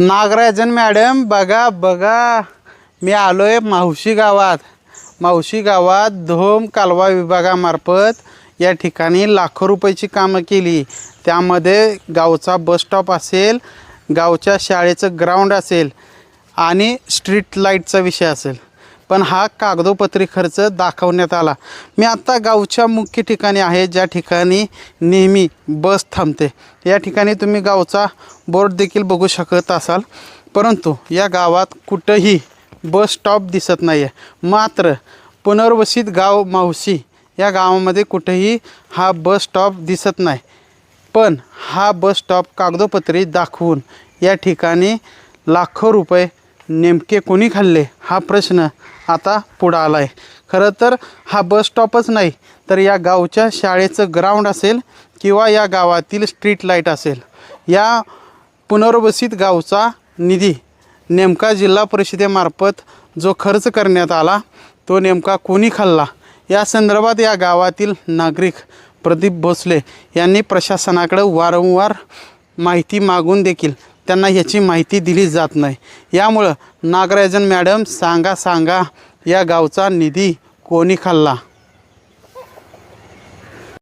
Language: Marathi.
नागराजन मॅडम बघा बघा. मी आलो आहे मावशी गावात. मावशी गावात धोम कालवा विभागामार्फत या ठिकाणी लाखो रुपयाची कामं केली. त्यामध्ये गावचा बसस्टॉप असेल गावच्या शाळेचं ग्राउंड असेल आणि स्ट्रीट लाईटचा विषय असेल. पण हा कागदोपत्री खर्च दाखवण्यात आला. मी आत्ता गावच्या मुख्य ठिकाणी आहे ज्या ठिकाणी नेहमी बस थांबते. या ठिकाणी तुम्ही गावचा बोर्ड देखील बघू शकत असाल. परंतु या गावात कुठंही बस स्टॉप दिसत नाही आहे मात्र पुनर्वसित गाव मावशी या गावामध्ये कुठेही हा बस स्टॉप दिसत नाही. पण हा बस स्टॉप कागदोपत्री दाखवून या ठिकाणी लाखो रुपये नेमके कोणी खाल्ले? हा प्रश्न आता पुढं आला आहे खरं तर हा बस स्टॉपच नाही तर या गावच्या शाळेचं ग्राउंड असेल किंवा या गावातील स्ट्रीट लाइट असेल या पुनर्वसित गावचा निधी नेमका जिल्हा परिषदेमार्फत जो खर्च करण्यात आला तो नेमका कोणी खाल्ला? या संदर्भात या गावातील नागरिक प्रदीप भोसले यांनी प्रशासनाकडे वारंवार माहिती मागून देखील त्यांना ह्याची माहिती दिली जात नाही. यामुळं नागराजन मॅडम सांगा सांगा या गावचा निधी कोणी खाल्ला?